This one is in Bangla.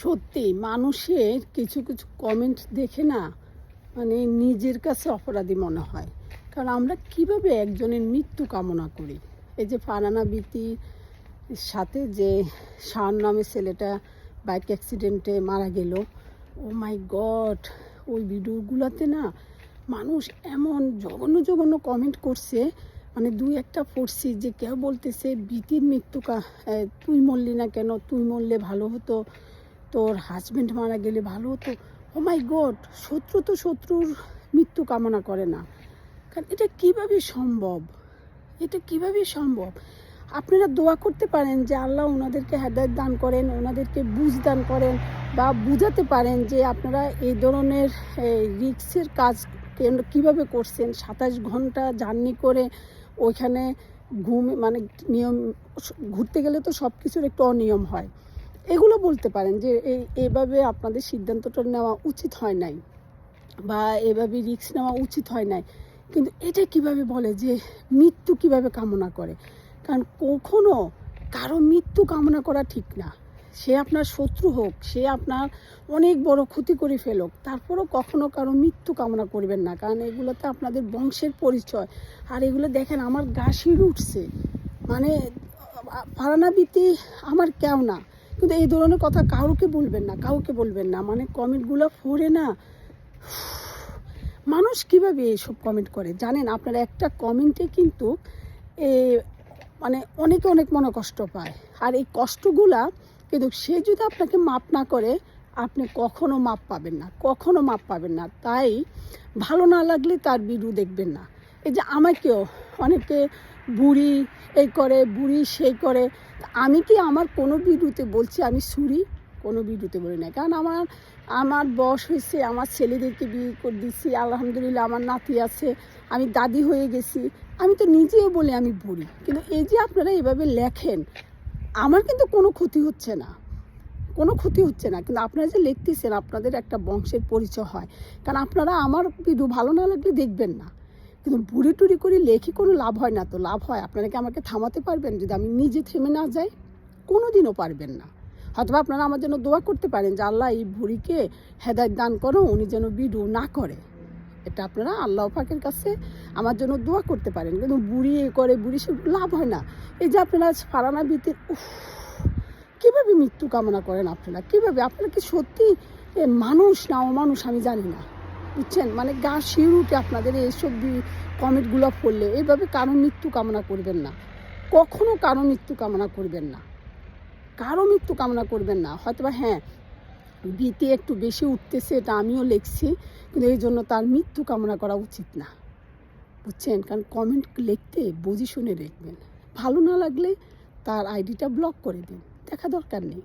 সত্যি, মানুষের কিছু কিছু কমেন্ট দেখে না মানে নিজের কাছে অপরাধী মনে হয়। কারণ আমরা কীভাবে একজনের মৃত্যু কামনা করি? এই যে ফারানা বিতির সাথে যে শান নামে ছেলেটা বাইক অ্যাক্সিডেন্টে মারা গেল, ও মাই গড ওই ভিডিওগুলোতে না মানুষ এমন জঘন্য জঘন্য কমেন্ট করছে মানে দুই একটা পড়ছি যে কেউ বলতেছে, বিতির মৃত্যু তুই মরলি না কেন? তুই মরলে ভালো হতো। তোর হাজবেন্ড মারা গেলে ভালো হতো। ও মাই গড শত্রু তো শত্রুর মৃত্যু কামনা করে না। কারণ এটা কীভাবে সম্ভব? এটা কীভাবে সম্ভব? আপনারা দোয়া করতে পারেন যে আল্লাহ ওনাদেরকে হেদায়ত দান করেন, ওনাদেরকে বুঝ দান করেন বা বুঝাতে পারেন যে আপনারা এই ধরনের রিক্সের কাজ কীভাবে করছেন? সাতাশ ঘণ্টা জার্নি করে ওইখানে ঘুম মানে নিয়ম, ঘুরতে গেলে তো সব কিছুর একটু অনিয়ম হয়। এগুলো বলতে পারেন যে এভাবে আপনাদের সিদ্ধান্তটা নেওয়া উচিত হয় নাই বা এভাবে রিস্ক নেওয়া উচিত হয় নাই। কিন্তু এটা কীভাবে বলে যে মৃত্যু কীভাবে কামনা করে? কারণ কখনো কারও মৃত্যু কামনা করা ঠিক না। সে আপনার শত্রু হোক, সে আপনার অনেক বড় ক্ষতি করে ফেলুক, তারপরও কখনো কারও মৃত্যু কামনা করবেন না। কারণ এগুলোতে আপনাদের বংশের পরিচয়। আর এগুলো দেখেন, আমার গা উঠছে। মানে ফারানাবিতি আমার কেউ না। কিন্তু এই ধরনের কথা কাউকে বলবেন না, কাউকে বলবেন না। মানে কমেন্টগুলো ফোরে না। মানুষ কীভাবে এইসব কমেন্ট করে? জানেন, আপনার একটা কমেন্টে কিন্তু এ মানে অনেকে অনেক মনে কষ্ট পায়। আর এই কষ্টগুলা কিন্তু সে যদি আপনাকে মাপ না করে, আপনি কখনো মাপ পাবেন না, কখনো মাপ পাবেন না। তাই ভালো না লাগলে তার ভিডিও দেখবেন না। এই যে আমাকেও অনেকে বুড়ি এই করে, বুড়ি সেই করে। আমি কি আমার কোনো ভিডিওতে বলছি? আমি সুরি? কোনো ভিডিওতে বলি না। কারণ আমার আমার বয়স হয়েছে, আমার ছেলেদেরকে বিয়ে করে দিচ্ছি আলহামদুলিল্লাহ আমার নাতি আছে, আমি দাদি হয়ে গেছি। আমি তো নিজেও বলি আমি বুড়ি। কিন্তু এই যে আপনারা এভাবে লেখেন, আমার কিন্তু কোনো ক্ষতি হচ্ছে না। কোনো ক্ষতি হচ্ছে না। কিন্তু আপনারা যে লিখতেছেন, আপনাদের একটা বংশের পরিচয় হয়। কারণ আপনারা আমার ভিডিও ভালো না লাগলে দেখবেন না। কিন্তু বুড়ি টুড়ি করে লেখি কোনো লাভ হয় না তো, লাভ হয়। আপনারা কি আমাকে থামাতে পারবেন? যদি আমি নিজে থেমে না যাই কোনো দিনও পারবেন না। হয়তো আপনারা আমার জন্য দোয়া করতে পারেন যে, আল্লাহ, এই বুড়িকে হেদায়ত দান করো, উনি যেন ভিডিও না করে। এটা আপনারা আল্লাহ পাকের কাছে আমার জন্য দোয়া করতে পারেন। কিন্তু বুড়ি এ করে, বুড়ি সে লাভ হয় না। এই যে আপনারা ফারানা বিতের কীভাবে মৃত্যু কামনা করেন আপনারা? কীভাবে? আপনারা কি সত্যি এ মানুষ না অমানুষ আমি জানি না। বুঝছেন? মানে গা শির উঠে আপনাদের এইসব কমেন্টগুলো পড়লে। এইভাবে কারও মৃত্যু কামনা করবেন না। কখনো কারও মৃত্যু কামনা করবেন না। কারও মৃত্যু কামনা করবেন না। হয়তো বা হ্যাঁ বিতে একটু বেশি উঠতেছে, এটা আমিও লিখছি, কিন্তু এই জন্য তার মৃত্যু কামনা করা উচিত না। বুঝছেন? কারণ কমেন্ট লিখতে, বুঝি শুনে লিখবেন। ভালো না লাগলে তার আইডিটা ব্লক করে দিন। দেখা দরকার নেই।